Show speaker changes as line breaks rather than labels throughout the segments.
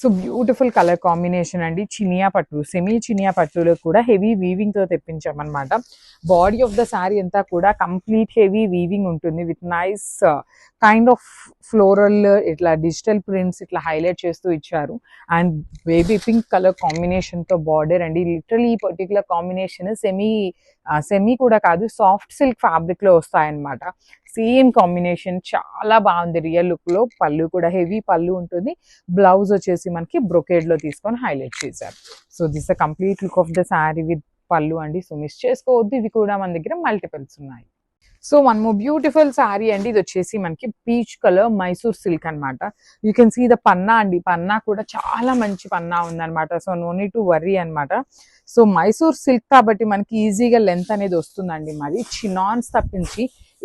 So beautiful colour combination అండి. చినియా పట్టు semi Chiniya పట్టులో కూడా హెవీ వీవింగ్తో తెప్పించామన్నమాట. బాడీ ఆఫ్ ద శారీ అంతా కూడా కంప్లీట్ హెవీ వీవింగ్ ఉంటుంది. With nice kind of floral ఇట్లా డిజిటల్ ప్రింట్స్ ఇట్లా హైలైట్ చేస్తూ ఇచ్చారు. అండ్ బేబీ పింక్ కలర్ కాంబినేషన్తో బార్డర్ అండి. లిటరలీ ఈ పర్టికులర్ కాంబినేషన్ సెమీ సెమీ కూడా కాదు సాఫ్ట్ సిల్క్ ఫ్యాబ్రిక్లో వస్తాయన్నమాట. సేమ్ కాంబినేషన్ చాలా బాగుంది. రియల్ లుక్లో పళ్ళు కూడా హెవీ పళ్ళు ఉంటుంది. బ్లౌజ్ వచ్చేసి మనకి బ్రొకేడ్లో తీసుకొని హైలైట్ చేశారు. So this the complete look of the sari with పళ్ళు అండి. సో మిస్ చేసుకోవద్దు. ఇవి కూడా మన దగ్గర మల్టిపుల్స్ ఉన్నాయి. So one more beautiful sari అండి. ఇది వచ్చేసి మనకి పీచ్ కలర్ మైసూర్ సిల్క్ అన్నమాట. యూ కెన్ సీ ద పన్నా అండి. పన్నా కూడా చాలా మంచి పన్నా ఉందనమాట so no need to worry అన్నమాట. సో మైసూర్ సిల్క్ కాబట్టి మనకి ఈజీగా లెంత్ అనేది వస్తుందండి మరి. చినాన్స్ తప్పించి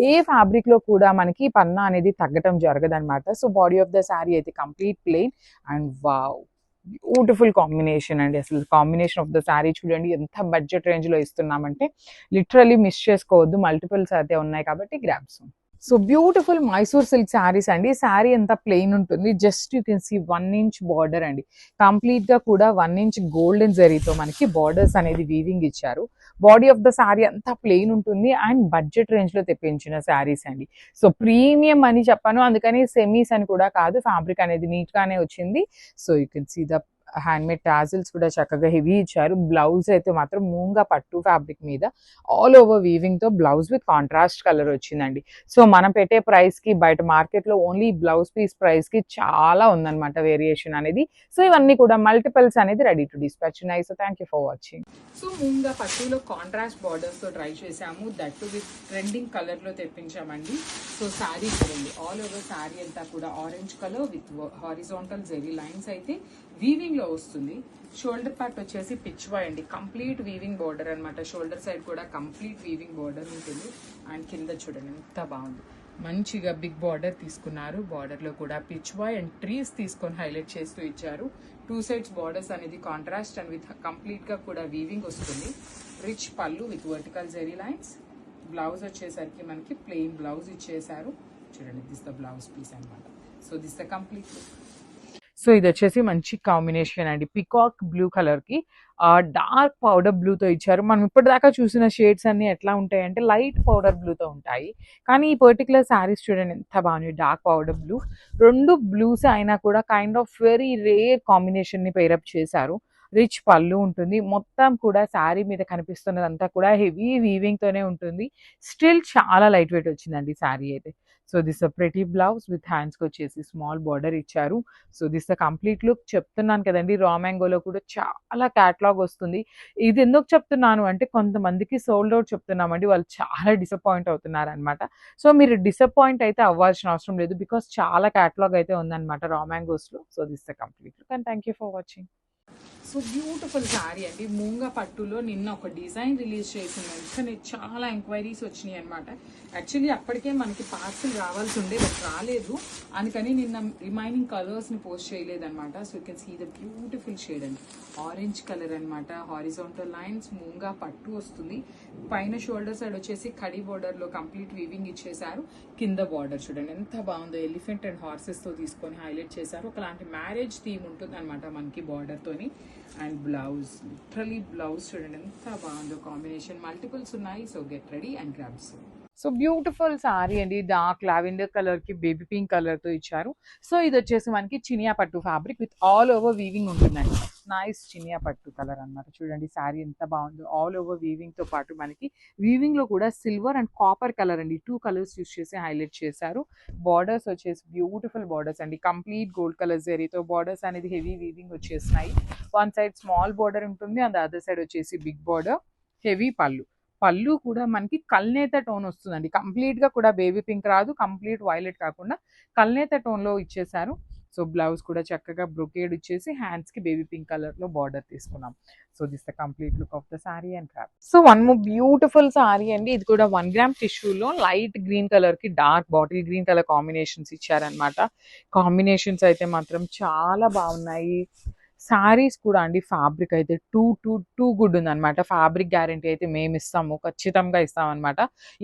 ఏ ఫ్యాబ్రిక్లో కూడా మనకి పన్నా అనేది తగ్గటం జరగదన్నమాట. So body of the sari అయితే complete plain and wow beautiful combination అండి. అసలు కాంబినేషన్ ఆఫ్ ద శారీ చూడండి ఎంత బడ్జెట్ రేంజ్లో ఇస్తున్నామంటే లిటరలీ మిస్ చేసుకోవద్దు. మల్టిపుల్స్ అయితే ఉన్నాయి కాబట్టి grabs so beautiful Mysore silk saris అండి. శారీ ఎంత ప్లెయిన్ ఉంటుంది. Just you can see one inch border అండి. కంప్లీట్గా కూడా వన్ ఇంచ్ గోల్డెన్ జరీతో మనకి బార్డర్స్ అనేది వీవింగ్ ఇచ్చారు. బాడీ ఆఫ్ ద శారీ అంతా ప్లెయిన్ ఉంటుంది. అండ్ బడ్జెట్ రేంజ్లో తెప్పించిన శారీస్ అండి. సో ప్రీమియం అని చెప్పాను. అందుకని సెమీస్ అని కూడా కాదు. ఫ్యాబ్రిక్ అనేది నీట్ గానే వచ్చింది. So you can see the handmade tassels కూడా చక్కగా హెవీ ఇచ్చారు. బ్లౌజ్ అయితే మాత్రం మూంగా పట్టు ఫ్యాబ్రిక్ మీద ఆల్ ఓవర్ వీవింగ్తో బ్లౌజ్ విత్ కాంట్రాస్ట్ కలర్ వచ్చిందండి. సో మనం పెట్టే ప్రైస్కి బయట మార్కెట్లో ఓన్లీ బ్లౌజ్ పీస్ ప్రైస్కి చాలా ఉందన్నమాట వేరియేషన్ అనేది. సో ఇవన్నీ కూడా మల్టిపల్స్ అనేది రెడీ టు డిస్పాచ్ ఉన్నాయి so thank you for watching so moonga పట్టులో కాంట్రాస్ట్ బార్డర్స్తో ట్రై చేసాము. దట్టు విత్ ట్రెండింగ్ కలర్లో తెప్పించామండి. సో శారీ చూడండి. ఆల్ ఓవర్ శారీ అంతా కూడా orange colour with horizontal zari lines అయితే వీవింగ్లో వస్తుంది. షోల్డర్ పార్ట్ వచ్చేసి పిచ్ అండి. కంప్లీట్ వీవింగ్ బార్డర్ అన్నమాట. షోల్డర్ సైడ్ కూడా కంప్లీట్ వీవింగ్ బార్డర్ ఉంటుంది. అండ్ కింద చూడండి ఎంత బాగుంది. మంచిగా బిగ్ బార్డర్ తీసుకున్నారు. బార్డర్లో కూడా పిచ్ అండ్ ట్రీస్ తీసుకొని హైలైట్ చేస్తూ ఇచ్చారు. టూ సైడ్స్ బార్డర్స్ అనేది కాంట్రాస్ట్ అండ్ విత్ కంప్లీట్గా కూడా వీవింగ్ వస్తుంది. Rich pallu with vertical zari lines blouse వచ్చేసరికి మనకి ప్లెయిన్ బ్లౌజ్ ఇచ్చేసారు చూడండి దిస్ ద బ్లౌజ్ పీస్ అన్నమాట. So this the complete look so ఇది వచ్చేసి మంచి కాంబినేషన్ అండి. పికాక్ బ్లూ కలర్కి డార్క్ పౌడర్ బ్లూ తో ఇచ్చారు. మనం ఇప్పటిదాకా చూసిన షేడ్స్ అన్ని ఎట్లా ఉంటాయి అంటే లైట్ పౌడర్ బ్లూ తో ఉంటాయి. కానీ ఈ పర్టికులర్ శారీస్ చూడండి ఎంత బాగున్నాయి. Dark powder blue. రెండు బ్లూస్ అయినా కూడా కైండ్ ఆఫ్ వెరీ రేర్ కాంబినేషన్ని పేరప్ చేశారు. రిచ్ పళ్ళు ఉంటుంది. మొత్తం కూడా శారీ మీద కనిపిస్తున్నదంతా కూడా హెవీ వీవింగ్ తోనే ఉంటుంది. స్టిల్ చాలా లైట్ వెయిట్ వచ్చిందండి శారీ అయితే. So this pretty blouse with హ్యాండ్స్కి వచ్చేసి స్మాల్ బార్డర్ ఇచ్చారు. So this a complete look చెప్తున్నాను కదండి రా మ్యాంగోలో కూడా చాలా క్యాట్లాగ్ వస్తుంది. ఇది ఎందుకు చెప్తున్నాను అంటే కొంతమందికి సోల్డ్ అవుట్ చెప్తున్నామండి. వాళ్ళు చాలా డిసప్పాయింట్ అవుతున్నారనమాట సో మీరు డిసప్పాయింట్ అయితే అవ్వాల్సిన అవసరం లేదు. బికాస్ చాలా క్యాట్లాగ్ అయితే ఉందన్నమాట raw మ్యాంగోస్లో so this the complete look and thank you for watching so beautiful sari అండి. ముంగ పట్టులో నిన్న ఒక డిజైన్ రిలీజ్ చేసిన వెంటనే చాలా ఎంక్వైరీస్ వచ్చినాయి అనమాట యాక్చువల్లీ అప్పటికే మనకి పార్సిల్ రావాల్సి ఉండే బట్ రాలేదు. అందుకని నిన్న రిమైనింగ్ కలర్స్ని post చేయలేదనమాట so you can see the beautiful shade అండి. ఆరెంజ్ కలర్ అనమాట హారిజాంటల్ లైన్స్ మూంగా పట్టు వస్తుంది. పైన షోల్డర్ సైడ్ వచ్చేసి కడి బార్డర్లో కంప్లీట్ వీవింగ్ ఇచ్చేసారు కింద బార్డర్ చూడండి ఎంత బాగుందో. ఎలిఫెంట్ అండ్ హార్సెస్తో తీసుకొని హైలైట్ చేశారు. ఒకలాంటి మ్యారేజ్ థీమ్ ఉంటుంది అనమాట మనకి బార్డర్తోని అండ్ బ్లౌజ్ లిటరలీ బ్లౌజ్ చూడండి ఎంత బాగుందో కాంబినేషన్ మల్టిపుల్స్ ఉన్నాయి so get ready and grabs so beautiful sari అండి. డార్క్ లావెండర్ కలర్కి బేబీ పింక్ కలర్తో ఇచ్చారు. సో ఇది వచ్చేసి మనకి చినియా పట్టు fabric with all over weaving ఉంటుందండి. నైస్ చినియా పట్టు కలర్ అన్నమాట. చూడండి శారీ ఎంత బాగుందో. ఆల్ ఓవర్ వీవింగ్తో పాటు మనకి వీవింగ్లో కూడా సిల్వర్ అండ్ కాపర్ కలర్ అండి. టూ కలర్స్ యూస్ చేసి హైలైట్ చేశారు. బార్డర్స్ వచ్చేసి బ్యూటిఫుల్ బార్డర్స్ అండి. కంప్లీట్ గోల్డ్ కలర్ జరీతో బార్డర్స్ అనేది హెవీ వీవింగ్ వచ్చేసినాయి. వన్ సైడ్ స్మాల్ బార్డర్ ఉంటుంది అండ్ అదర్ సైడ్ వచ్చేసి big border heavy pallu. Pallu కూడా మనకి కల్నేత టోన్ వస్తుందండి. కంప్లీట్గా కూడా బేబీ పింక్ రాదు కంప్లీట్ వైలెట్ కాకుండా కల్నేత టోన్లో ఇచ్చేసారు సో బ్లౌజ్ కూడా చక్కగా బ్రొకేడ్ ఇచ్చేసి హ్యాండ్స్కి బేబీ పింక్ కలర్లో బార్డర్ తీసుకున్నాం. So this the complete look of the sari and grab. So one more beautiful sari అండి. ఇది కూడా వన్ గ్రామ్ టిష్యూలో లైట్ గ్రీన్ కలర్కి dark bottle green colour combinations ఇచ్చారనమాట కాంబినేషన్స్ అయితే మాత్రం చాలా బాగున్నాయి. శారీస్ కూడా అండి ఫ్యాబ్రిక్ అయితే టూ టూ టూ గుడ్ ఉందన్నమాట. ఫ్యాబ్రిక్ గ్యారంటీ అయితే మేము ఇస్తాము ఖచ్చితంగా ఇస్తాం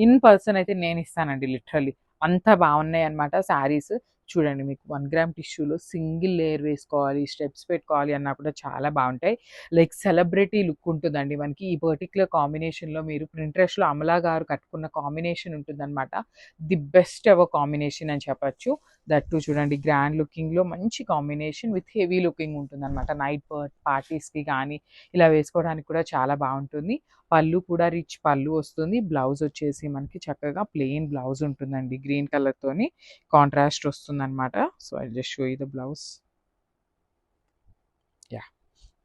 ఇన్ పర్సన్ అయితే నేను ఇస్తానండి లిటరలీ అంత బాగున్నాయి అనమాట శారీస్ చూడండి మీకు వన్ గ్రామ్ టిష్యూలో సింగిల్ లేయర్ వేసుకోవాలి స్టెప్స్ పెట్టుకోవాలి అన్నా కూడా చాలా బాగుంటాయి. లైక్ సెలబ్రిటీ లుక్ ఉంటుందండి మనకి. ఈ పర్టికులర్ కాంబినేషన్లో మీరు ప్రింట్రెస్ట్లో అమలా గారు కట్టుకున్న కాంబినేషన్ ఉంటుందన్నమాట. ది బెస్ట్ ఎవర్ కాంబినేషన్ అని చెప్పొచ్చు. దట్ టు చూడండి గ్రాండ్ లుకింగ్లో మంచి కాంబినేషన్ విత్ హెవీ లుకింగ్ ఉంటుందన్నమాట. నైట్ పార్టీస్కి కానీ ఇలా వేసుకోవడానికి కూడా చాలా బాగుంటుంది. పళ్ళు కూడా రిచ్ పళ్ళు వస్తుంది. బ్లౌజ్ వచ్చేసి మనకి చక్కగా ప్లెయిన్ బ్లౌజ్ ఉంటుందండి. గ్రీన్ కలర్తోని కాంట్రాస్ట్ వస్తుంది అనమాట so I just show you the blouse. Yeah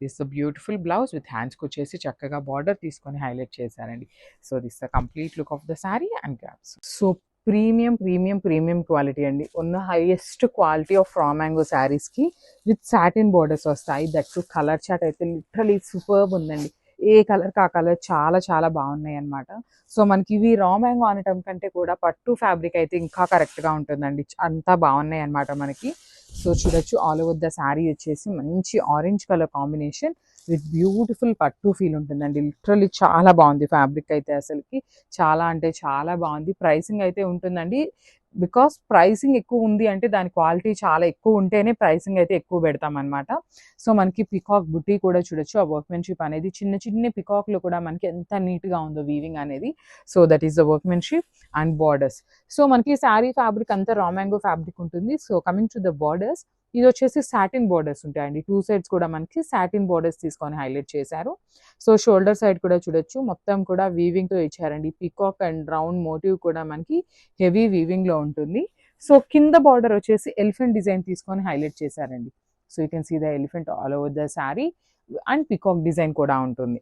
this the beautiful blouse with హ్యాండ్స్కి వచ్చేసి చక్కగా బార్డర్ తీసుకొని హైలైట్ చేశారండి. So this the complete look of the sari and grabs so premium premium premium quality అండి. ఉన్న highest quality of raw mango శారీస్కి with satin borders వస్తాయి. That colour chart అయితే లిటరలీ సూపర్బ్ ఉందండి. ఏ కలర్ ఆ కలర్ చాలా చాలా బాగున్నాయి అన్నమాట. సో మనకి ఇవి రా మ్యాంగో అనటం కంటే కూడా పట్టు ఫ్యాబ్రిక్ అయితే ఇంకా కరెక్ట్గా ఉంటుందండి. అంతా బాగున్నాయి అన్నమాట మనకి. సో చూడొచ్చు. ఆల్ ఓవర్ ద శారీ వచ్చేసి మంచి orange colour combination with beautiful పట్టు ఫీల్ ఉంటుందండి. లిటరలీ చాలా బాగుంది ఫ్యాబ్రిక్ అయితే అసలుకి. చాలా అంటే చాలా బాగుంది. ప్రైసింగ్ అయితే ఉంటుందండి. బికాస్ ప్రైసింగ్ ఎక్కువ ఉంది అంటే దాని క్వాలిటీ చాలా ఎక్కువ ఉంటేనే ప్రైసింగ్ అయితే ఎక్కువ పెడతాం అనమాట సో మనకి పికాక్ బుట్టి కూడా చూడొచ్చు. ఆ వర్క్మెన్షిప్ అనేది చిన్న చిన్న పికాక్లో కూడా మనకి ఎంత నీట్గా ఉందో వీవింగ్ అనేది. So that is the workmanship and borders so మనకి శారీ ఫ్యాబ్రిక్ అంతా రా మ్యాంగో ఫ్యాబ్రిక్ ఉంటుంది. So coming to the borders ఇది వచ్చేసి సాటిన్ బార్డర్స్ ఉంటాయండి. టూ సైడ్స్ కూడా మనకి సాటిన్ బార్డర్స్ తీసుకొని హైలైట్ చేశారు. సో షోల్డర్ సైడ్ కూడా చూడొచ్చు. మొత్తం కూడా వీవింగ్తో ఇచ్చారండి. పికాక్ అండ్ రౌండ్ మోటివ్ కూడా మనకి హెవీ వీవింగ్లో ఉంటుంది. సో కింద బార్డర్ వచ్చేసి ఎలిఫెంట్ డిజైన్ తీసుకొని హైలైట్ చేశారండి. So you can see the elephant all over the sari and peacock design కూడా ఉంటుంది.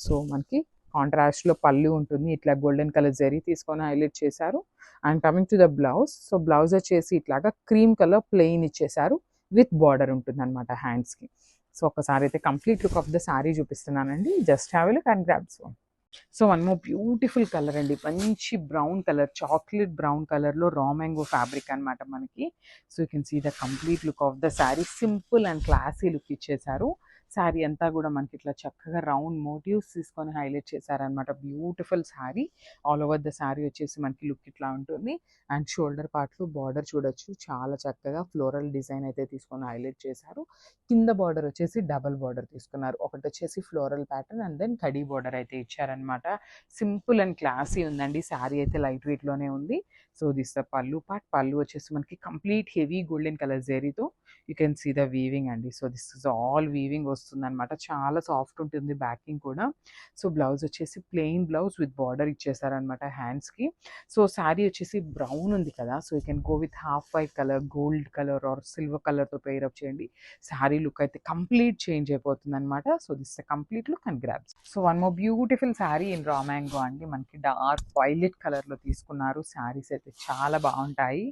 సో మనకి కాంట్రాస్ట్లో పళ్ళు ఉంటుంది. ఇట్లా గోల్డెన్ కలర్ జరీ తీసుకొని హైలైట్ చేశారు. And coming to the blouse so blouse వచ్చేసి ఇట్లాగా క్రీమ్ కలర్ ప్లెయిన్ ఇచ్చేసారు విత్ బార్డర్ ఉంటుంది అనమాట హ్యాండ్స్కి. సో ఒకసారి అయితే complete look of the sari చూపిస్తున్నానండి. Just have look and grabs so. One more beautiful colour అండి. మంచి బ్రౌన్ కలర్ చాక్లెట్ బ్రౌన్ కలర్లో రా మ్యాంగో ఫ్యాబ్రిక్ అనమాట మనకి. So you can see the complete look of the sari simple and classy look ఇచ్చేసారు శారీ అంతా కూడా మనకి ఇట్లా చక్కగా రౌండ్ మోటివ్స్ తీసుకొని హైలైట్ చేశారనమాట beautiful sari. All over the sari వచ్చేసి మనకి లుక్ ఇట్లా ఉంటుంది. అండ్ షోల్డర్ పార్ట్లో బార్డర్ చూడొచ్చు. చాలా చక్కగా ఫ్లోరల్ డిజైన్ అయితే తీసుకొని హైలైట్ చేశారు. కింద బార్డర్ వచ్చేసి డబల్ బార్డర్ తీసుకున్నారు. ఒకటి వచ్చేసి ఫ్లోరల్ ప్యాటర్న్ అండ్ దెన్ కడీ బార్డర్ అయితే ఇచ్చారనమాట సింపుల్ అండ్ క్లాసీ ఉందండి. శారీ అయితే లైట్ వెయిట్లోనే ఉంది. So this the pallu part. Pallu వచ్చేసి మనకి complete heavy golden colour జెరీతో you can see the weaving అండి. So this is all weaving వస్తుంది వస్తుంది అనమాట చాలా సాఫ్ట్ ఉంటుంది బ్యాకింగ్ కూడా. సో బ్లౌజ్ వచ్చేసి ప్లెయిన్ బ్లౌజ్ విత్ బార్డర్ ఇచ్చేసారనమాట హ్యాండ్స్కి. సో శారీ వచ్చేసి బ్రౌన్ ఉంది కదా! So you can go with half white colour gold colour or silver కలర్తో పెయిర్ అప్ చేయండి. శారీ లుక్ అయితే కంప్లీట్ చేంజ్ అయిపోతుంది అనమాట so this complete look and grabs. So one more beautiful sari in raw mango అండి. మనకి dark violet కలర్లో తీసుకున్నారు. శారీస్ అయితే చాలా బాగుంటాయి.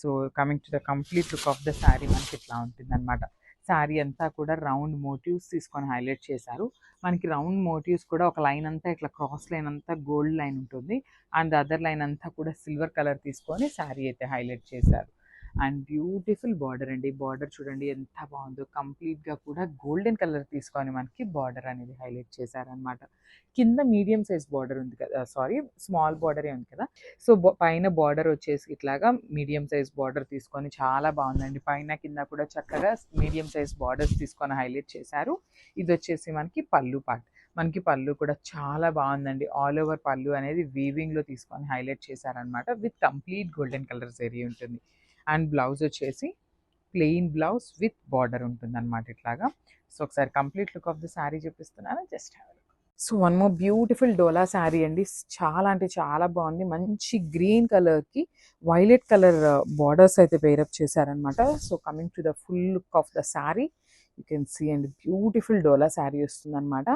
So coming to the complete look of the sari మనకి ఇట్లా ఉంటుంది అనమాట శారీ అంతా కూడా రౌండ్ మోటివ్స్ తీసుకొని హైలైట్ చేశారు. మనకి రౌండ్ మోటివ్స్ కూడా ఒక లైన్ అంతా ఇట్లా క్రాస్ లైన్ అంతా గోల్డ్ లైన్ ఉంటుంది. అండ్ అదర్ లైన్ అంతా కూడా సిల్వర్ కలర్ తీసుకొని శారీ అయితే హైలైట్ చేశారు. అండ్ బ్యూటిఫుల్ బార్డర్ అండి. బార్డర్ చూడండి ఎంత బాగుందో. కంప్లీట్గా కూడా గోల్డెన్ కలర్ తీసుకొని మనకి బార్డర్ అనేది హైలైట్ చేశారనమాట కింద మీడియం సైజ్ బార్డర్ ఉంది కదా సారీ స్మాల్ బార్డరే ఉంది కదా. సో పైన బార్డర్ వచ్చేసి ఇట్లాగా మీడియం సైజ్ బార్డర్ తీసుకొని చాలా బాగుందండి. పైన కింద కూడా చక్కగా మీడియం సైజ్ బార్డర్స్ తీసుకొని హైలైట్ చేశారు. ఇది వచ్చేసి మనకి పళ్ళు పార్ట్. మనకి పళ్ళు కూడా చాలా బాగుందండి. ఆల్ ఓవర్ పళ్ళు అనేది వీవింగ్లో తీసుకొని హైలైట్ చేశారనమాట with complete golden colour zari ఉంటుంది. అండ్ బ్లౌజ్ వచ్చేసి ప్లెయిన్ బ్లౌజ్ విత్ బార్డర్ ఉంటుంది అనమాట ఇట్లాగా. సో ఒకసారి complete look of the sari చూపిస్తున్నాను. Just have so one more beautiful dola sari అండి. చాలా అంటే చాలా బాగుంది. మంచి గ్రీన్ కలర్కి వైలెట్ కలర్ బార్డర్స్ అయితే పేరప్ చేశారనమాట so coming to the full look of the sari. You can see and beautiful dola sari వస్తుంది అనమాట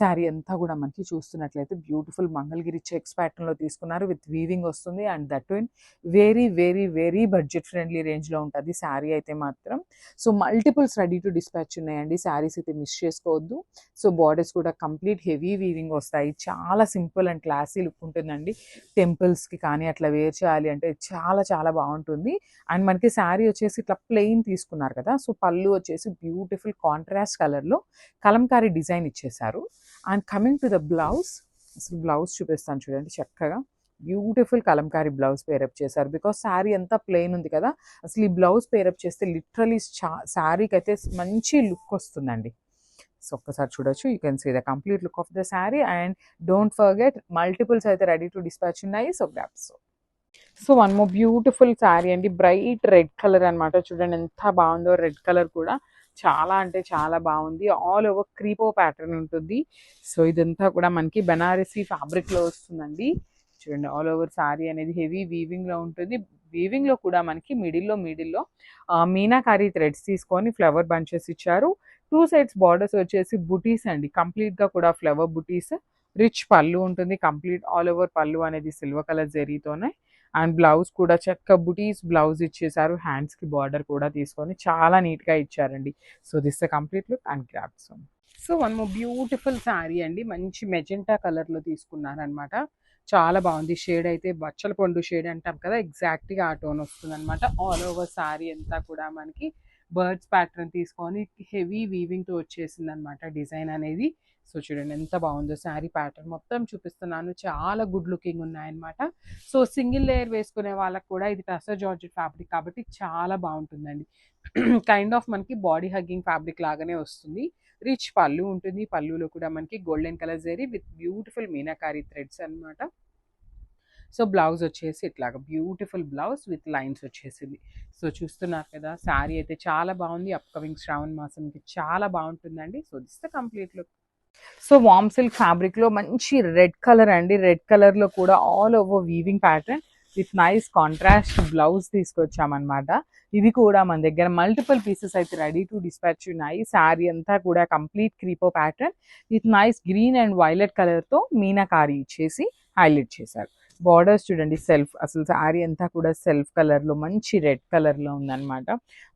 శారీ అంతా కూడా మనకి చూస్తున్నట్లయితే బ్యూటిఫుల్ మంగళగిరి చెక్స్ ప్యాటర్న్లో తీసుకున్నారు విత్ వీవింగ్ వస్తుంది and that in very very very budget friendly రేంజ్లో ఉంటుంది శారీ అయితే మాత్రం. So multiples ready to dispatch ఉన్నాయండి. శారీస్ అయితే మిస్ చేసుకోవద్దు. సో బార్డర్స్ కూడా కంప్లీట్ హెవీ వీవింగ్ వస్తాయి. చాలా సింపుల్ అండ్ క్లాసీ లుక్ ఉంటుందండి. టెంపుల్స్కి కానీ అట్లా వేర్ చేయాలి అంటే చాలా చాలా బాగుంటుంది. అండ్ మనకి శారీ వచ్చేసి ఇట్లా ప్లెయిన్ తీసుకున్నారు కదా. సో పళ్ళు వచ్చేసి బ్యూటిఫుల్ కాంట్రాస్ట్ కలర్లో కలంకారీ డిజైన్ ఇచ్చేసారు and coming to the blouse అసలు బ్లౌజ్ చూపిస్తాను చూడండి చక్కగా. Beautiful kalamkari blouse pair up చేశారు. బికాస్ శారీ అంతా ప్లెయిన్ ఉంది కదా అసలు ఈ బ్లౌజ్ పేరప్ చేస్తే లిటరలీ శారీకి అయితే మంచి లుక్ వస్తుందండి. సో ఒక్కసారి చూడొచ్చు. You can see the complete look of the sari and don't forget multiples అయితే రెడీ టు డిస్పాచ్ ఉన్నాయి. So grab so one more beautiful sari అండి. బ్రైట్ రెడ్ కలర్ అన్నమాట. చూడండి ఎంత బాగుందో రెడ్ కలర్ కూడా. చాలా అంటే చాలా బాగుంది. ఆల్ ఓవర్ క్రీపో ప్యాటర్న్ ఉంటుంది. సో ఇదంతా కూడా మనకి బెనారసీ ఫ్యాబ్రిక్లో లో వస్తుందండి. చూడండి ఆల్ ఓవర్ శారీ అనేది హెవీ వీవింగ్లో ఉంటుంది. వీవింగ్లో కూడా మనకి మిడిల్లో మిడిల్లో మీనాకారి థ్రెడ్స్ తీసుకొని ఫ్లవర్ బంచెస్ ఇచ్చారు. టూ సైడ్స్ బార్డర్స్ వచ్చేసి బుటీస్ అండి. కంప్లీట్గా కూడా ఫ్లవర్ బుటీస్. రిచ్ పళ్ళు ఉంటుంది. కంప్లీట్ ఆల్ ఓవర్ పళ్ళు అనేది సిల్వర్ కలర్ జరీతోనే. అండ్ బ్లౌజ్ కూడా చక్క బుటీస్ బ్లౌజ్ ఇచ్చేసారు. హ్యాండ్స్కి బార్డర్ కూడా తీసుకొని చాలా నీట్గా ఇచ్చారండి. So this complete look and grabs so one more beautiful sari అండి. మంచి మెజెంటా కలర్లో తీసుకున్నారనమాట చాలా బాగుంది. షేడ్ అయితే బచ్చల పండు షేడ్ అంటాం కదా ఎగ్జాక్ట్గా ఆ టోన్ వస్తుంది అనమాట ఆల్ ఓవర్ శారీ అంతా కూడా మనకి బర్డ్స్ ప్యాటర్న్ తీసుకొని హెవీ వీవింగ్తో వచ్చేసింది అనమాట డిజైన్ అనేది. సో చూడండి ఎంత బాగుందో శారీ ప్యాటర్న్ మొత్తం చూపిస్తున్నాను. చాలా గుడ్ లుకింగ్ ఉన్నాయన్నమాట. సో సింగిల్ లేయర్ వేసుకునే వాళ్ళకి కూడా ఇది టసర్ జార్జెట్ ఫ్యాబ్రిక్ కాబట్టి చాలా బాగుంటుందండి. కైండ్ ఆఫ్ మనకి బాడీ హగ్గింగ్ ఫ్యాబ్రిక్ లాగానే వస్తుంది. రిచ్ పళ్ళు ఉంటుంది. పళ్ళులో కూడా మనకి golden colour zari with beautiful meenakari threads అన్నమాట. సో బ్లౌజ్ వచ్చేసి ఇట్లాగా బ్యూటిఫుల్ బ్లౌజ్ విత్ లైన్స్ వచ్చేసింది. సో చూస్తున్నారు కదా శారీ అయితే చాలా బాగుంది. అప్కమింగ్ శ్రావణ మాసంకి చాలా బాగుంటుందండి. So this the complete look so warm silk ఫ్యాబ్రిక్లో మంచి రెడ్ కలర్ అండి. రెడ్ కలర్లో కూడా all over weaving pattern with nice contrast blouse తీసుకొచ్చామన్నమాట. ఇది కూడా మన దగ్గర మల్టిపుల్ పీసెస్ అయితే రెడీ టు డిస్పాచ్. ఉన్నాయి శారీ అంతా కూడా complete creeper pattern with nice green and violet కలర్తో మీనాకారి ఇచ్చేసి హైలైట్ చేశారు. బార్డర్స్ చూడండి సెల్ఫ్. అసలు శారీ అంతా కూడా సెల్ఫ్ కలర్లో మంచి రెడ్ కలర్లో ఉందన్నమాట.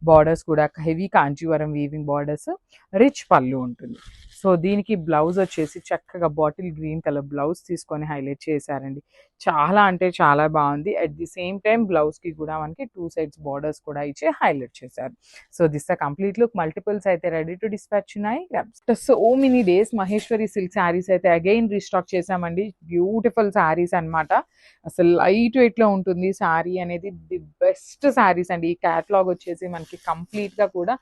బార్డర్స్ కూడా heavy Kanchivaram weaving borders rich pallu ఉంటుంది. సో దీనికి బ్లౌజ్ వచ్చేసి చక్కగా బాటిల్ గ్రీన్ కలర్ బ్లౌజ్ తీసుకొని హైలైట్ చేశారండి. చాలా అంటే చాలా బాగుంది. అట్ ది సేమ్ టైం బ్లౌజ్కి కూడా మనకి టూ సైడ్స్ బార్డర్స్ కూడా ఇచ్చి హైలైట్ చేశారు. So this the complete look. Multiples అయితే రెడీ టు డిస్పాచ్ ఉన్నాయి. So many days Maheshwari silk saris అయితే అగైన్ రీస్టాక్ చేసామండి బ్యూటిఫుల్ శారీస్ అన్నమాట. అసలు లైట్ వెయిట్లో ఉంటుంది. శారీ అనేది ది బెస్ట్ శారీస్ అండి. ఈ క్యాటలాగ్ వచ్చేసి మనకి కంప్లీట్గా కూడా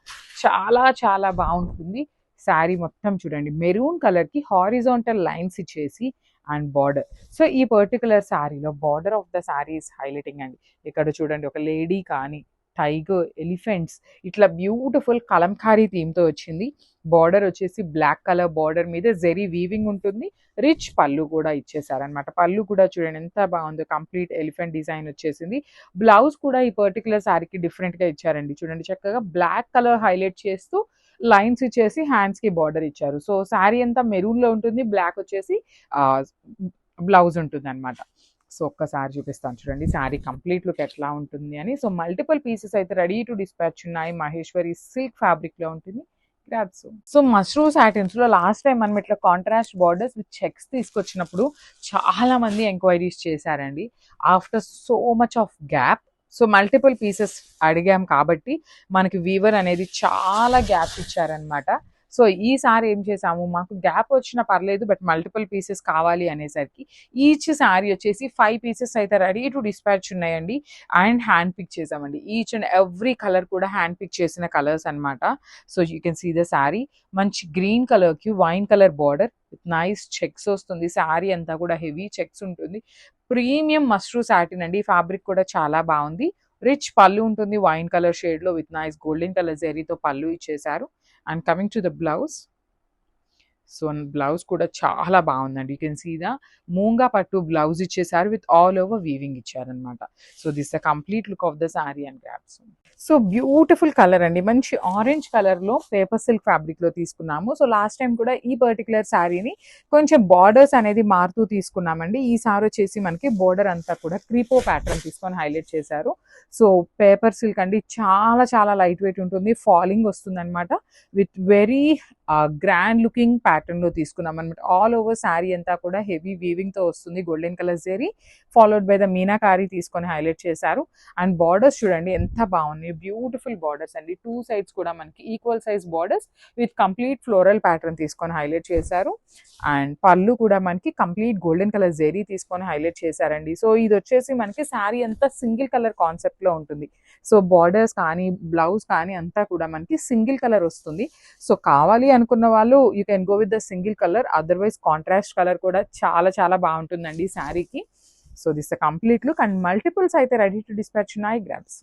చాలా చాలా బాగుంటుంది. శారీ మొత్తం చూడండి. మెరూన్ కలర్కి హారిజాంటల్ లైన్స్ ఇచ్చేసి అండ్ బార్డర్ సో ఈ పర్టికులర్ శారీలో border of the sari is highlighting అండి. ఇక్కడ చూడండి ఒక లేడీ కానీ టైగర్ ఎలిఫెంట్స్ ఇట్లా బ్యూటిఫుల్ కలంకారీ థీమ్తో వచ్చింది. బార్డర్ వచ్చేసి బ్లాక్ కలర్ బార్డర్ మీద జెరీ వీవింగ్ ఉంటుంది. రిచ్ పళ్ళు కూడా ఇచ్చేసారనమాట పళ్ళు కూడా చూడండి ఎంత బాగుందో. కంప్లీట్ ఎలిఫెంట్ డిజైన్ వచ్చేసింది. బ్లౌజ్ కూడా ఈ పర్టికులర్ శారీకి డిఫరెంట్గా ఇచ్చారండి. చూడండి చక్కగా బ్లాక్ కలర్ హైలైట్ చేస్తూ లైన్స్ ఇచ్చేసి హ్యాండ్స్కి బార్డర్ ఇచ్చారు. సో శారీ అంతా మెరూన్లో ఉంటుంది. బ్లాక్ వచ్చేసి బ్లౌజ్ ఉంటుంది అనమాట సో ఒక్కసారి చూపిస్తాను చూడండి. శారీ కంప్లీట్ లుక్ ఎట్లా ఉంటుంది అని. సో మల్టిపుల్ పీసెస్ అయితే రెడీ టు డిస్పాచ్ ఉన్నాయి. మహేశ్వరి సిల్క్ ఫ్యాబ్రిక్లో ఉంటుంది. గ్రాప్స్ సో మష్రూమ్ సాటిన్స్లో లాస్ట్ టైం మనం ఇట్లా కాంట్రాస్ట్ బార్డర్స్ విత్ చెక్స్ తీసుకొచ్చినప్పుడు చాలా మంది ఎంక్వైరీస్ చేశారండి. After so much of gap. So multiple pieces అడిగాం కాబట్టి మనకి వీవర్ అనేది చాలా గ్యాప్ ఇచ్చారనమాట సో ఈసారి ఏం చేసాము? మాకు గ్యాప్ వచ్చినా పర్లేదు బట్ మల్టిపుల్ పీసెస్ కావాలి అనేసరికి ఈచ్ శారీ వచ్చేసి ఫైవ్ పీసెస్ అయితే రెడీ టు డిస్పాచ్ ఉన్నాయండి. అండ్ హ్యాండ్ పిక్ చేసామండి. ఈచ్ అండ్ ఎవ్రీ కలర్ కూడా హ్యాండ్ పిక్ చేసిన కలర్స్ అన్నమాట. So you can see the sari మంచి గ్రీన్ కలర్కి wine colour border with nice checks వస్తుంది. శారీ అంతా కూడా హెవీ చెక్స్ ఉంటుంది. ప్రీమియం మస్ట్రూ సాటిన్ అండి. ఫ్యాబ్రిక్ కూడా చాలా బాగుంది. రిచ్ పళ్ళు ఉంటుంది. వైన్ కలర్ షేడ్లో విత్ నైస్ గోల్డెన్ కలర్ జెరీతో పళ్ళు ఇచ్చేసారు and coming to the blouse so blouse కూడా చాలా బాగుందండి. యూ కెన్ సీ ద మూంగా పట్టు బ్లౌజ్ ఇచ్చేసారు విత్ ఆల్ ఓవర్ వీవింగ్ ఇచ్చారనమాట so this the complete look of the sari and grasp so beautiful colour అండి. మంచి ఆరెంజ్ కలర్లో పేపర్ సిల్క్ ఫ్యాబ్రిక్లో తీసుకున్నాము. సో లాస్ట్ టైం కూడా ఈ పర్టికులర్ శారీని కొంచెం బార్డర్స్ అనేది మారుతూ తీసుకున్నామండి. ఈసారి వచ్చేసి మనకి బోర్డర్ అంతా కూడా క్రీపో ప్యాటర్న్ తీసుకొని హైలైట్ చేశారు. సో పేపర్ సిల్క్ అండి. చాలా చాలా లైట్ వెయిట్ ఉంటుంది. ఫాలింగ్ వస్తుంది అనమాట with very grand looking pattern లో తీసుకున్నాం అనమాట ఆల్ ఓవర్ శారీ అంతా కూడా హెవీ వీవింగ్తో వస్తుంది గోల్డెన్ కలర్ జరీ ఫాలోడ్ బై ద మీనాకారీ తీసుకొని హైలైట్ చేశారు. అండ్ బార్డర్స్ చూడండి ఎంత బాగున్నాయి. బ్యూటిఫుల్ బార్డర్స్ అండి. టూ సైడ్స్ కూడా మనకి equal size borders with complete floral pattern తీసుకొని హైలైట్ చేశారు. అండ్ పళ్ళు కూడా మనకి కంప్లీట్ గోల్డెన్ కలర్ జెరీ తీసుకొని హైలైట్ చేశారండి. సో ఇది వచ్చేసి మనకి శారీ అంతా సింగిల్ కలర్ కాన్సెప్ట్లో ఉంటుంది. సో బార్డర్స్ కానీ బ్లౌజ్ కానీ అంతా కూడా మనకి సింగిల్ కలర్ వస్తుంది. సో కావాలి అనుకున్న వాళ్ళు you can go with the single colour otherwise contrast colour కూడా చాలా చాలా బాగుంటుందండి శారీకి. So this complete look and multiples అయితే రెడీ టు డిస్పాచ్ ఉన్నాయి. గ్రాప్స్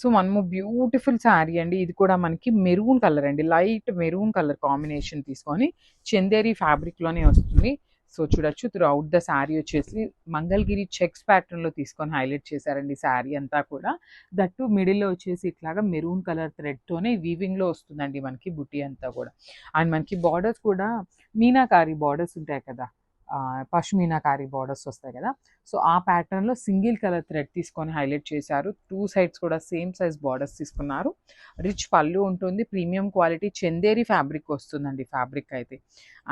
సో మనము బ్యూటిఫుల్ శారీ అండి. ఇది కూడా మనకి మెరూన్ కలర్ అండి. లైట్ మెరూన్ కలర్ కాంబినేషన్ తీసుకొని చందేరి ఫ్యాబ్రిక్లోనే వస్తుంది. సో చూడొచ్చు. త్రూఅవుట్ ద శారీ వచ్చేసి మంగళగిరి చెక్స్ ప్యాటర్న్లో తీసుకొని హైలైట్ చేశారండి శారీ అంతా కూడా. దట్టు మిడిల్లో వచ్చేసి ఇట్లాగా మెరూన్ కలర్ థ్రెడ్తోనే తోనే వస్తుందండి మనకి బుట్టి అంతా కూడా. అండ్ మనకి బార్డర్స్ కూడా మీనాకారి బార్డర్స్ ఉంటాయి కదా. పష్మీనా కారీ బార్డర్స్ వస్తాయి కదా. సో ఆ ప్యాటర్న్లో సింగిల్ కలర్ థ్రెడ్ తీసుకొని హైలైట్ చేశారు. టూ సైడ్స్ కూడా సేమ్ సైజ్ బార్డర్స్ తీసుకున్నారు. రిచ్ పళ్ళు ఉంటుంది ప్రీమియం క్వాలిటీ చందేరి ఫ్యాబ్రిక్ వస్తుందండి ఫ్యాబ్రిక్ అయితే.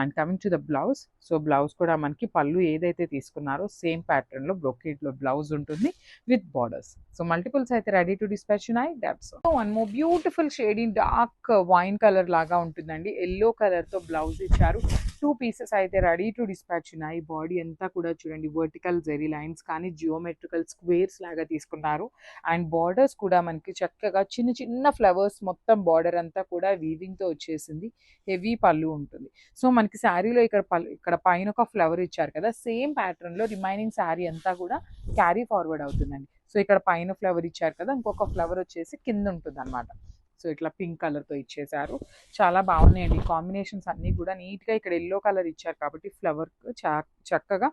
And coming to the blouse so blouse కూడా మనకి పళ్ళు ఏదైతే తీసుకున్నారో సేమ్ ప్యాటర్న్లో బ్రొకేట్లో బ్లౌజ్ ఉంటుంది విత్ బార్డర్స్ సో మల్టిపుల్స్ అయితే రెడీ టు డిస్పాచ్ ఉన్నాయి that's one more beautiful shading dark wine colour లాగా ఉంటుందండి. ఎల్లో కలర్తో బ్లౌజ్ ఇచ్చారు. టూ పీసెస్ అయితే రెడీ టు డిస్పాచ్ వచ్చినాయి. బాడీ అంతా కూడా చూడండి వర్టికల్ జెరీ లైన్స్ కానీ జియోమెట్రికల్ స్క్వేర్స్ లాగా తీసుకున్నారు. అండ్ బార్డర్స్ కూడా మనకి చక్కగా చిన్న చిన్న ఫ్లవర్స్ మొత్తం బార్డర్ అంతా కూడా వీవింగ్తో వచ్చేసింది. హెవీ పళ్ళు ఉంటుంది. సో మనకి శారీలో ఇక్కడ ఇక్కడ పైన ఒక ఫ్లవర్ ఇచ్చారు కదా సేమ్ ప్యాటర్న్లో రిమైనింగ్ శారీ అంతా కూడా క్యారీ ఫార్వర్డ్ అవుతుందండి. సో ఇక్కడ పైన ఫ్లవర్ ఇచ్చారు కదా ఇంకొక ఫ్లవర్ వచ్చేసి కింద ఉంటుంది అనమాట సో ఇట్లా పింక్ కలర్తో ఇచ్చేసారు. చాలా బాగున్నాయండి. కాంబినేషన్స్ అన్నీ కూడా నీట్గా ఇక్కడ ఎల్లో కలర్ ఇచ్చారు కాబట్టి ఫ్లవర్ చక్కగా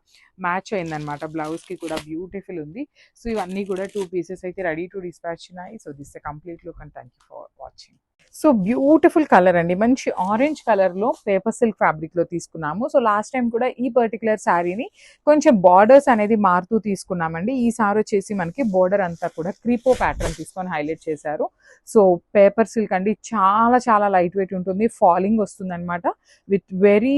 మ్యాచ్ అయిందనమాట బ్లౌజ్కి కూడా బ్యూటిఫుల్ ఉంది. సో ఇవన్నీ కూడా టూ పీసెస్ అయితే రెడీ టు డిస్పాచ్ ఉన్నాయి. So this complete look and thank you for watching so beautiful colour అండి. మంచి ఆరెంజ్ కలర్లో పేపర్ సిల్క్ ఫ్యాబ్రిక్లో తీసుకున్నాము. సో లాస్ట్ టైం కూడా ఈ పర్టికులర్ శారీని కొంచెం బార్డర్స్ అనేది మారుతూ తీసుకున్నామండి. ఈ సారీ వచ్చేసి మనకి బోర్డర్ అంతా కూడా క్రీపో ప్యాటర్న్ తీసుకొని హైలైట్ చేశారు. సో పేపర్ సిల్క్ అండి. చాలా చాలా లైట్ వెయిట్ ఉంటుంది. ఫాలింగ్ వస్తుంది అనమాట విత్ వెరీ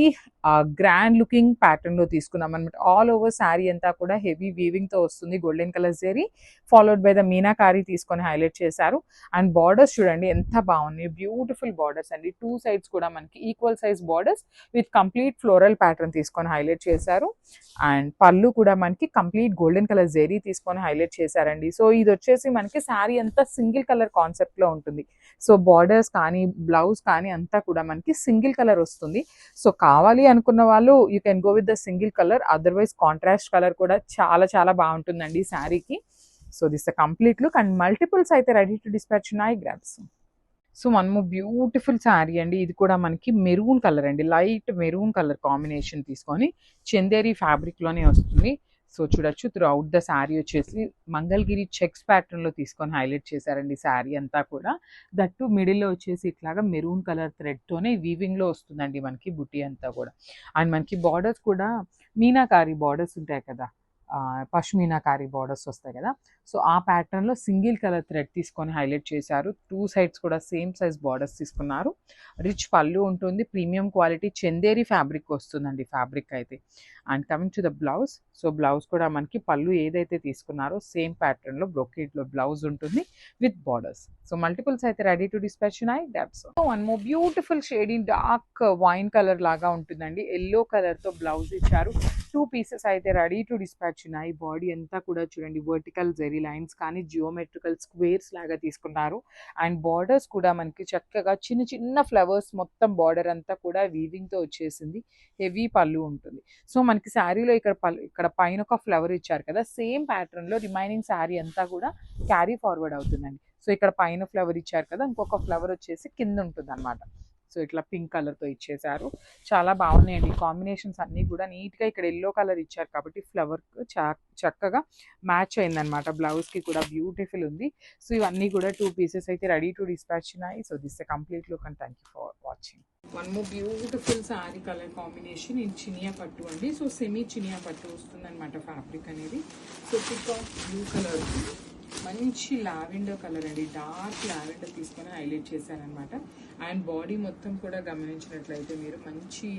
గ్రాండ్ లుకింగ్ ప్యాటర్న్లో తీసుకున్నాం అనమాట ఆల్ ఓవర్ శారీ అంతా కూడా హెవీ వీవింగ్తో వస్తుంది. గోల్డెన్ కలర్ జెరీ ఫాలోడ్ బై ద మీనాకారీ తీసుకొని హైలైట్ చేశారు. అండ్ బార్డర్స్ చూడండి ఎంత బాగున్నాయి. బ్యూటిఫుల్ బార్డర్స్ అండి. టూ సైడ్స్ కూడా మనకి equal size borders with complete floral pattern తీసుకొని హైలైట్ చేశారు. అండ్ పళ్ళు కూడా మనకి కంప్లీట్ గోల్డెన్ కలర్ జెరీ తీసుకొని హైలైట్ చేశారండి. సో ఇది వచ్చేసి మనకి శారీ అంతా సింగిల్ కలర్ కాన్సెప్ట్లో ఉంటుంది. సో బార్డర్స్ కానీ బ్లౌజ్ కానీ అంతా కూడా మనకి సింగిల్ కలర్ వస్తుంది. సో కావాలి అనుకున్న వాళ్ళు you can go with the single colour. Otherwise contrast colour కూడా చాలా చాలా బాగుంటుందండి శారీకి. So this complete look and multiples అయితే రెడీ టు డిస్పాచ్ ఉన్నాయి. గ్రాప్స్ సో మనము బ్యూటిఫుల్ శారీ అండి. ఇది కూడా మనకి మెరూన్ కలర్ అండి. లైట్ మెరూన్ కలర్ కాంబినేషన్ తీసుకొని చందేరి ఫ్యాబ్రిక్లోనే వస్తుంది. సో చూడొచ్చు త్రూ అవుట్ ద శారీ వచ్చేసి మంగళగిరి చెక్స్ ప్యాటర్న్లో తీసుకొని హైలైట్ చేశారండి శారీ అంతా కూడా. దట్టు మిడిల్లో వచ్చేసి ఇట్లాగా మెరూన్ కలర్ థ్రెడ్తోనే తోనే వీవింగ్లో వస్తుందండి మనకి బుట్టి అంతా కూడా. అండ్ మనకి బార్డర్స్ కూడా మీనాకారి బార్డర్స్ ఉంటాయి కదా. పష్మీనా కారీ బార్డర్స్ వస్తాయి కదా. సో ఆ ప్యాటర్న్లో లో సింగిల్ కలర్ థ్రెడ్ తీసుకొని హైలైట్ చేశారు. టూ సైడ్స్ కూడా సేమ్ సైజ్ బార్డర్స్ తీసుకున్నారు. రిచ్ పళ్ళు ఉంటుంది ప్రీమియం క్వాలిటీ చందేరి ఫ్యాబ్రిక్ వస్తుందండి ఫ్యాబ్రిక్ అయితే. And coming to the blouse so blouse కూడా మనకి పళ్ళు ఏదైతే తీసుకున్నారో సేమ్ ప్యాటర్న్లో బ్రొకేట్లో బ్లౌజ్ ఉంటుంది విత్ బార్డర్స్ సో మల్టిపుల్స్ అయితే రెడీ టు డిస్పాచ్ ఉన్నాయి that's one more beautiful shading dark wine colour లాగా ఉంటుందండి. ఎల్లో కలర్తో బ్లౌజ్ ఇచ్చారు. టూ పీసెస్ అయితే రెడీ టు డిస్పాచ్ ఉన్నాయి బాడీ అంతా కూడా చూడండి వర్టికల్ జెరీ లైన్స్ కానీ జియోమెట్రికల్ స్క్వేర్స్ లాగా తీసుకున్నారు. అండ్ బార్డర్స్ కూడా మనకి చక్కగా చిన్న చిన్న ఫ్లవర్స్ మొత్తం బార్డర్ అంతా కూడా వీవింగ్తో వచ్చేసింది. హెవీ పళ్ళు ఉంటుంది. సో మనకి శారీలో ఇక్కడ పళ్ళు ఇక్కడ పైన ఒక ఫ్లవర్ ఇచ్చారు కదా సేమ్ ప్యాటర్న్లో రిమైనింగ్ శారీ అంతా కూడా క్యారీ ఫార్వర్డ్ అవుతుందండి. సో ఇక్కడ పైన ఫ్లవర్ ఇచ్చారు కదా ఇంకొక ఫ్లవర్ వచ్చేసి కింద ఉంటుంది అనమాట సో ఇట్లా పింక్ కలర్తో ఇచ్చేసారు. చాలా బాగున్నాయండి. కాంబినేషన్స్ అన్నీ కూడా నీట్గా ఇక్కడ ఎల్లో కలర్ ఇచ్చారు కాబట్టి ఫ్లవర్ చక్కగా మ్యాచ్ అయిందనమాట బ్లౌజ్కి కూడా బ్యూటిఫుల్ ఉంది. సో ఇవన్నీ కూడా టూ పీసెస్ అయితే రెడీ టు డిస్పాచ్ ఉన్నాయి. So this complete look and thank you for watching. One more beautiful sari colour combination in Chiniya పట్టు అండి. సో సెమీ చినియా పట్టు వస్తుంది అనమాట ఫ్యాబ్రిక్ అనేది. So pick of blue colour. మంచి లావెండర్ కలర్ అండి. డార్క్ లావెండర్ తీసుకొని హైలైట్ చేశారనమాట. అండ్ బాడీ మొత్తం కూడా గమనించినట్లయితే మీరు మంచి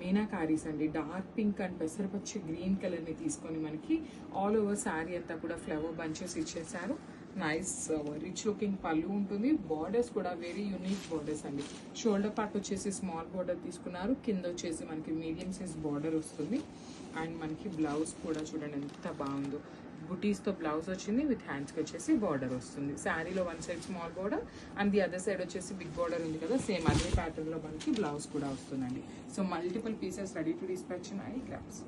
మీనాకారీస్ అండి. డార్క్ పింక్ అండ్ పెసరపచ్చి గ్రీన్ కలర్ని తీసుకొని మనకి ఆల్ ఓవర్ శారీ అంతా కూడా ఫ్లవర్ బంచెస్ ఇచ్చేసారు నైస్ రిచ్ లుకింగ్ పళ్ళు ఉంటుంది. బార్డర్స్ కూడా వెరీ యూనిక్ బార్డర్స్ అండి. షోల్డర్ పార్ట్ వచ్చేసి స్మాల్ బార్డర్ తీసుకున్నారు. కింద వచ్చేసి మనకి మీడియం సైజ్ బార్డర్ వస్తుంది. అండ్ మనకి బ్లౌజ్ కూడా చూడండి ఎంత బాగుందో. బుటీస్తో బ్లౌజ్ వచ్చింది విత్ హ్యాండ్స్కి వచ్చేసి బార్డర్ వస్తుంది. శారీలో one side small border and the other side వచ్చేసి బిగ్ బార్డర్ ఉంది కదా సేమ్ అదే ప్యాటర్న్లో మనకి బ్లౌజ్ కూడా వస్తుందండి. So multiple pieces ready to dispatch ఉన్నాయి grams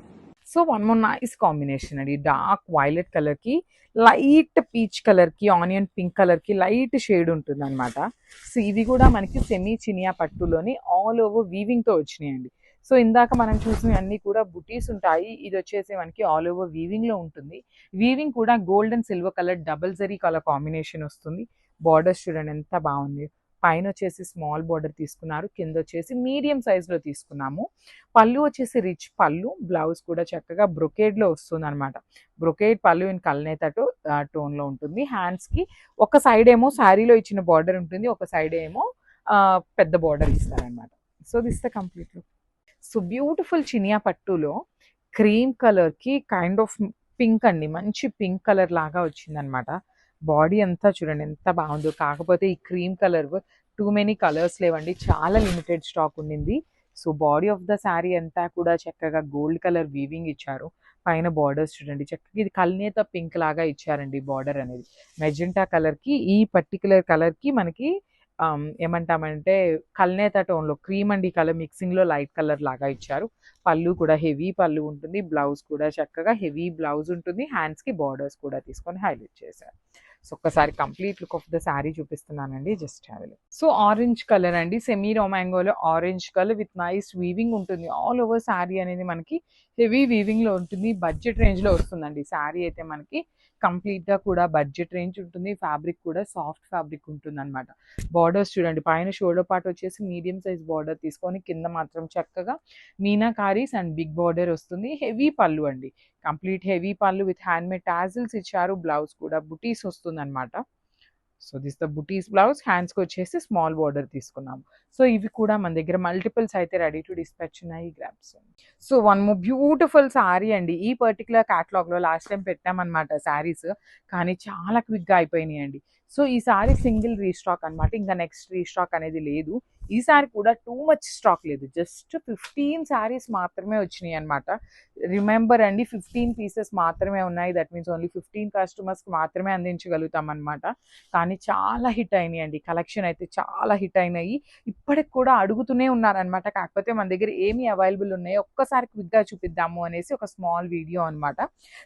so one more nice combination అండి. డార్క్ వైలెట్ కలర్కి లైట్ పీచ్ కలర్కి ఆనియన్ పింక్ కలర్కి లైట్ షేడ్ ఉంటుంది అనమాట సో ఇవి కూడా మనకి సెమీ చినియా పట్టులోని ఆల్ ఓవర్ వీవింగ్తో వచ్చినాయండి. సో ఇందాక మనం చూసిన అన్ని కూడా బుటీస్ ఉంటాయి. ఇది వచ్చేసి మనకి ఆల్ ఓవర్ వీవింగ్లో ఉంటుంది. వీవింగ్ కూడా gold and silver colour double zari colour combination వస్తుంది. బార్డర్స్ చూడండి ఎంత బాగుంది. పైన వచ్చేసి స్మాల్ బార్డర్ తీసుకున్నారు. కింద వచ్చేసి మీడియం సైజులో తీసుకున్నాము. పళ్ళు వచ్చేసి రిచ్ పళ్ళు. బ్లౌజ్ కూడా చక్కగా బ్రొకేడ్లో వస్తుంది అనమాట బ్రొకేడ్ పళ్ళు ఇన్ కల్నేతటు టోన్లో ఉంటుంది. హ్యాండ్స్కి ఒక సైడ్ ఏమో శారీలో ఇచ్చిన బార్డర్ ఉంటుంది. ఒక సైడ్ ఏమో పెద్ద బార్డర్ ఇస్తారనమాట so this the complete look. So beautiful Chiniya పట్టులో క్రీమ్ కలర్కి కైండ్ ఆఫ్ పింక్ అండి. మంచి పింక్ కలర్ లాగా వచ్చిందనమాట బాడీ అంతా చూడండి ఎంత బాగుందో. కాకపోతే ఈ cream colour too many colours లేవండి. చాలా లిమిటెడ్ స్టాక్ ఉండింది. So body of the sari అంతా కూడా చక్కగా గోల్డ్ కలర్ వీవింగ్ ఇచ్చారు. పైన బార్డర్స్ చూడండి. చక్కగా ఇది కల్నేత పింక్ లాగా ఇచ్చారండి బార్డర్ అనేది. మెజెంటా కలర్కి ఈ పర్టికులర్ కలర్కి మనకి ఏమంటామంటే కల్నేత టోన్లో క్రీమ్ అండ్ ఈ కలర్ మిక్సింగ్లో లైట్ కలర్ లాగా ఇచ్చారు. పళ్ళు కూడా హెవీ పళ్ళు ఉంటుంది బ్లౌజ్ కూడా చక్కగా హెవీ బ్లౌజ్ ఉంటుంది. హ్యాండ్స్కి బార్డర్స్ కూడా తీసుకొని హైలైట్ చేశారు. సో ఒక్కసారి complete look of the sari చూపిస్తున్నానండి just have so orange colour అండి semi రోమాంగోలో orange colour with nice weaving ఉంటుంది. ఆల్ ఓవర్ శారీ అనేది మనకి హెవీ వీవింగ్లో ఉంటుంది బడ్జెట్ రేంజ్లో వస్తుందండి. శారీ అయితే మనకి కంప్లీట్గా కూడా బడ్జెట్ రేంజ్ ఉంటుంది ఫ్యాబ్రిక్ కూడా సాఫ్ట్ ఫ్యాబ్రిక్ ఉంటుంది అనమాట బార్డర్స్ చూడండి పైన షోల్డర్ పార్ట్ వచ్చేసి మీడియం సైజ్ బార్డర్ తీసుకొని కింద మాత్రం చక్కగా మీనాకారీస్ అండ్ బిగ్ బార్డర్ వస్తుంది. హెవీ పళ్ళు అండి. కంప్లీట్ హెవీ పళ్ళు విత్ హ్యాండ్ మేడ్ టాజిల్స్ ఇచ్చారు. బ్లౌజ్ కూడా బుటీస్ వస్తుందన్నమాట. సో దిస్ ద బుటీస్ బ్లౌజ్. హ్యాండ్స్కి వచ్చేసి స్మాల్ బార్డర్ తీసుకున్నాము. సో ఇవి కూడా మన దగ్గర మల్టిపుల్స్ అయితే రెడీ టు డిస్పాచ్ ఉన్నాయి. Grasp so one more beautiful sari అండి. ఈ పర్టికులర్ క్యాటలాగ్లో లాస్ట్ టైం పెట్టామన్నమాట శారీస్ కానీ చాలా క్విక్గా అయిపోయినాయి అండి. సో ఈ సారీ సింగిల్ రీస్టాక్ అన్నమాట. ఇంకా నెక్స్ట్ రీస్టాక్ అనేది లేదు. ఈసారి కూడా టూ మచ్ స్టాక్ లేదు. జస్ట్ ఫిఫ్టీన్ శారీస్ మాత్రమే వచ్చినాయి అనమాట రిమెంబర్ అండి ఫిఫ్టీన్ పీసెస్ మాత్రమే ఉన్నాయి. దట్ మీన్స్ ఓన్లీ ఫిఫ్టీన్ కస్టమర్స్కి మాత్రమే అందించగలుగుతాం అనమాట కానీ చాలా హిట్ అయినాయి అండి. కలెక్షన్ అయితే చాలా హిట్ అయినాయి. ఇప్పటికి కూడా అడుగుతూనే ఉన్నారనమాట కాకపోతే మన దగ్గర ఏమి అవైలబుల్ ఉన్నాయో? ఒక్కసారి క్విక్గా చూపిద్దాము అనేసి ఒక స్మాల్ వీడియో అనమాట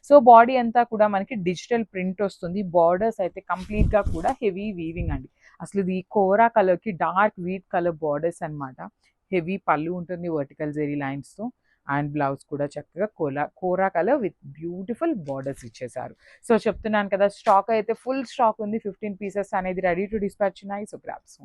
సో బాడీ అంతా కూడా మనకి డిజిటల్ ప్రింట్ వస్తుంది. బార్డర్స్ అయితే కంప్లీట్గా కూడా హెవీ వీవింగ్ అండి. అసలు ఇది కోరా కలర్కి డార్క్ వీట్ కలర్ బార్డర్స్ అన్నమాట. హెవీ పళ్ళు ఉంటుంది వర్టికల్ జెరీ లైన్స్తో అండ్ బ్లౌజ్ కూడా చక్కగా కోలా కోరా కలర్ విత్ బ్యూటిఫుల్ బార్డర్స్ ఇచ్చేసారు. సో చెప్తున్నాను కదా స్టాక్ అయితే ఫుల్ స్టాక్ ఉంది. ఫిఫ్టీన్ పీసెస్ అనేది రెడీ టు డిస్పాచ్ ఉన్నాయి. So grasp